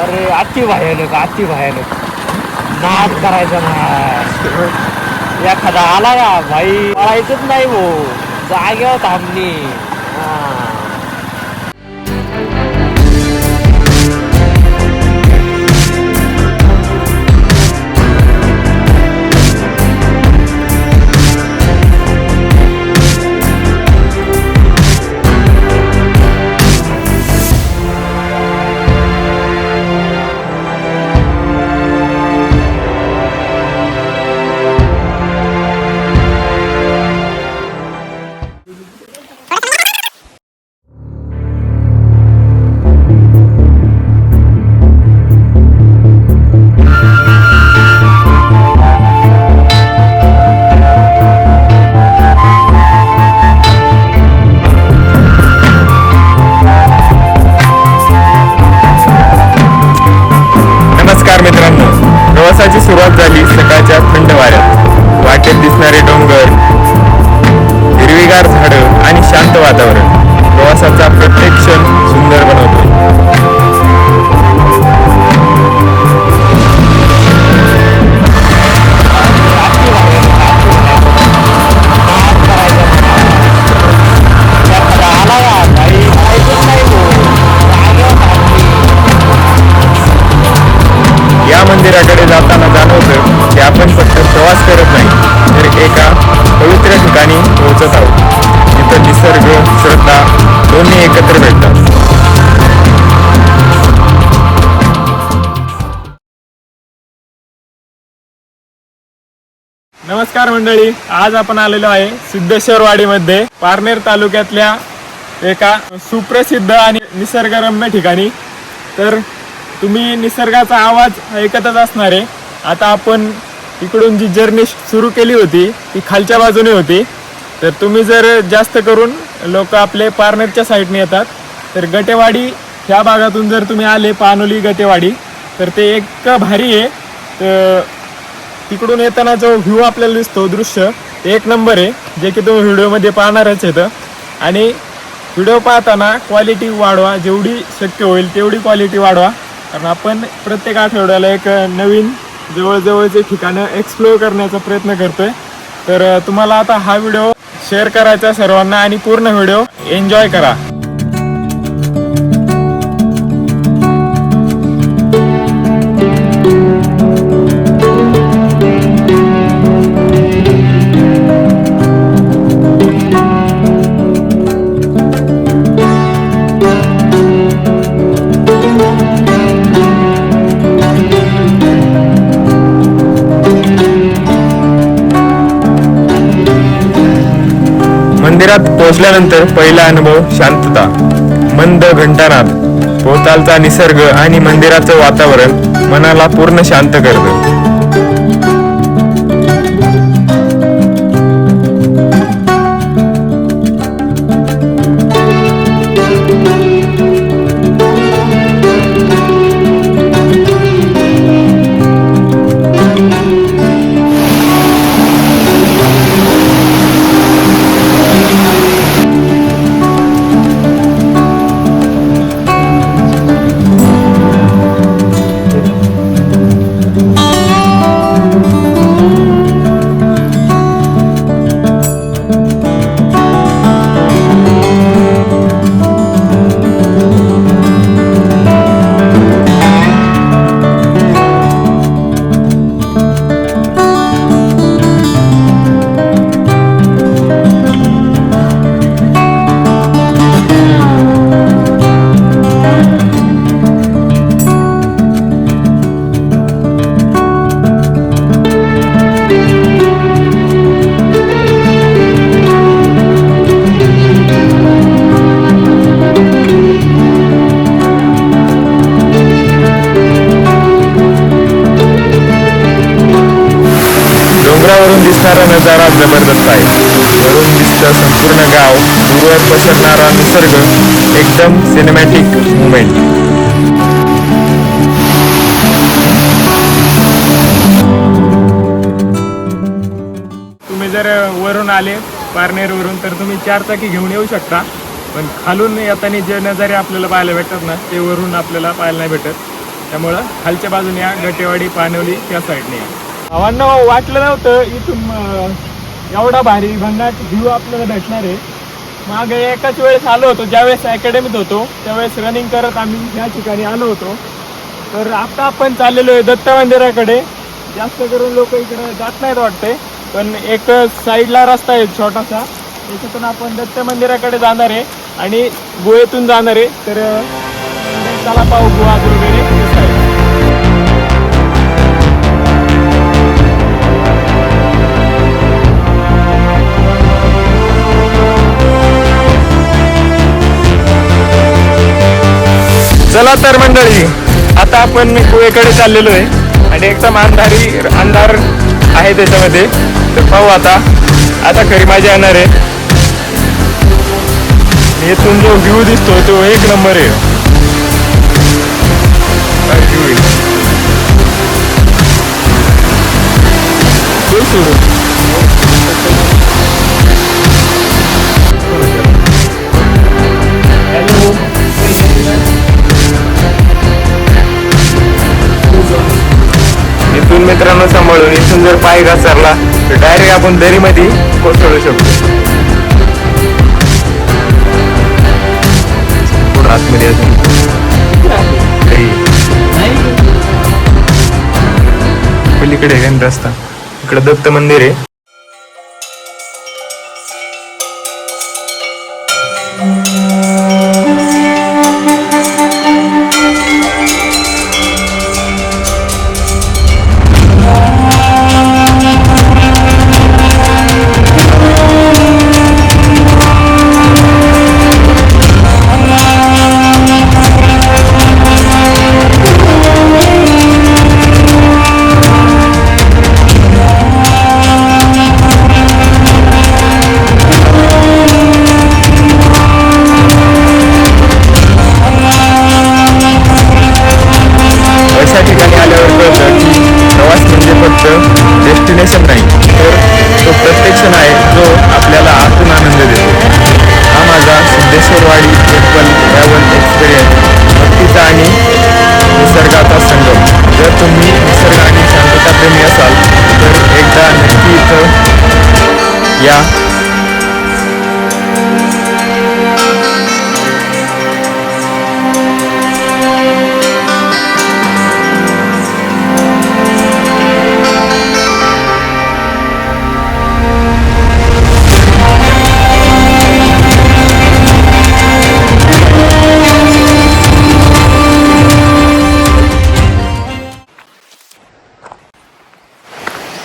अरे अति भयानक अति भयानक. नाद करायचा ना. एखादा आला का भाई पळायचंच नाही भाऊ जागेवर थांबणी. हा. नमस्कार मंडळी आज आपण आलेलो आहे सिद्धेश्वरवाडीमध्ये पारनेर तालुक्यातल्या एका सुप्रसिद्ध आणि निसर्गरम्य ठिकाणी. तर तुम्ही निसर्गाचा आवाज ऐकतच असणार आहे. आता आपण इकडून जी जर्नी सुरू केली होती ती खालच्या बाजूने होती. तर तुम्ही जर जास्त करून लोक आपले पारनेरच्या साईडने येतात तर गटेवाडी ह्या भागातून जर तुम्ही आले पानोली गटेवाडी तर ते एक भारी आहे. तर तिकडून येताना जो व्ह्यू आपल्याला दिसतो दृश्य ते एक नंबर आहे जे की तुम्ही व्हिडिओमध्ये पाहणारच येतं आणि व्हिडिओ पाहताना क्वालिटी वाढवा जेवढी शक्य होईल तेवढी क्वालिटी वाढवा. कारण आपण प्रत्येक आठवड्याला एक नवीन जवळजवळचे ठिकाणं एक्सप्लोअर करण्याचा प्रयत्न करतोय. तर तुम्हाला आता हा व्हिडिओ शेअर करायचा सर्वांना आणि पूर्ण व्हिडिओ एन्जॉय करा. मंदिरात पोहोचल्यानंतर पहिला अनुभव शांतता मंद घंटानाद भोवतालचा निसर्ग आणि मंदिराचं वातावरण मनाला पूर्ण शांत करतं. निसर्ग एकदम सिनेमॅटिक मुमेंट तुम्ही जर वरून आले पारनेरवरून तर तुम्ही चार चाकी घेऊन येऊ शकता. पण खालून येताना जे नजारे आपल्याला पाहायला भेटतात ना ते वरून आपल्याला पाहायला नाही भेटत. त्यामुळं खालच्या बाजूने या गटेवाडी पानवली त्या साईडने या. भावांना वाटलं नव्हतं इथून एवढा भारी भन्नाट व्ह्यू आपल्याला भेटणार आहे. मागे एकाच वेळेस आलो होतो ज्यावेळेस अकॅडमीत होतो त्यावेळेस रनिंग करत आम्ही या ठिकाणी आलो होतो. तर आता आपण चाललेलो आहे दत्त मंदिराकडे. जास्त करून लोक इकडे जात नाहीत वाटते पण एक साईडला रस्ता आहे छोटासा. त्याच्यातून आपण दत्त मंदिराकडे जाणार आहे आणि गुहेतून जाणार आहे. तर चला पाहू गुहा दुर्गे. चला तर मंडळी आता आपण कुवेकडे चाललेलो आहे आणि एकदम अंधारी अंधार आहे त्याच्यामध्ये. तर पाहू आता आता खरी माझी येणार आहे. येथून जो व्ह्यू दिसतो तो एक नंबर आहे. मित्रांनो सांभाळून इथून जर पाय घसरला तर डायरेक्ट आपण दरीमध्ये कोसळू शकतो. आतमध्ये पलीकडे रस्ता? इकडे दत्त मंदिर आहे.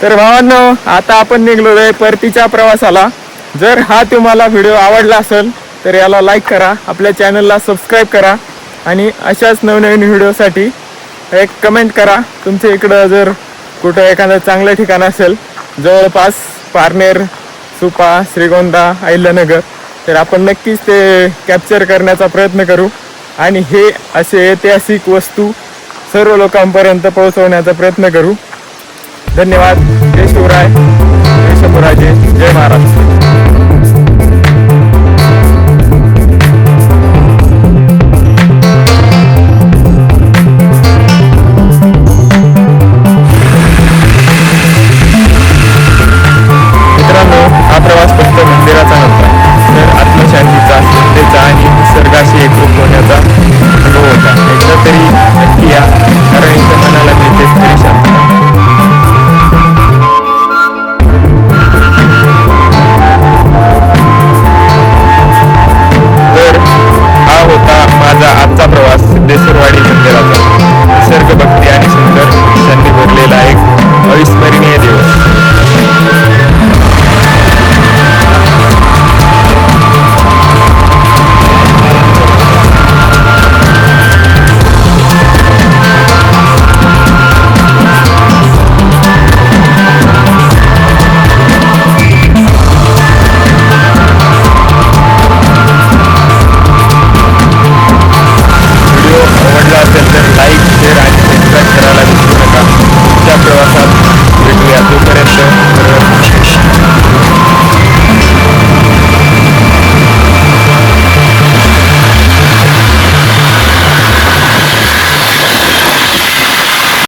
तर भावांनो आता आपण निघलो आहे परतीच्या प्रवासाला. जर हा तुम्हाला व्हिडिओ आवडला असेल तर याला लाईक करा आपल्या चॅनलला सबस्क्राईब करा आणि अशाच नवनवीन व्हिडिओसाठी एक कमेंट करा. तुमच्या इकडं जर कुठं एखादं चांगलं ठिकाण असेल जवळपास पारनेर सुपा श्रीगोंदा अहिल्यानगर तर आपण नक्कीच ते कॅप्चर करण्याचा प्रयत्न करू. आणि हे असे ऐतिहासिक वस्तू सर्व लोकांपर्यंत पोहोचवण्याचा प्रयत्न करू. धन्यवाद. जय शिवराय. जय शंभूराजे. जय महाराज.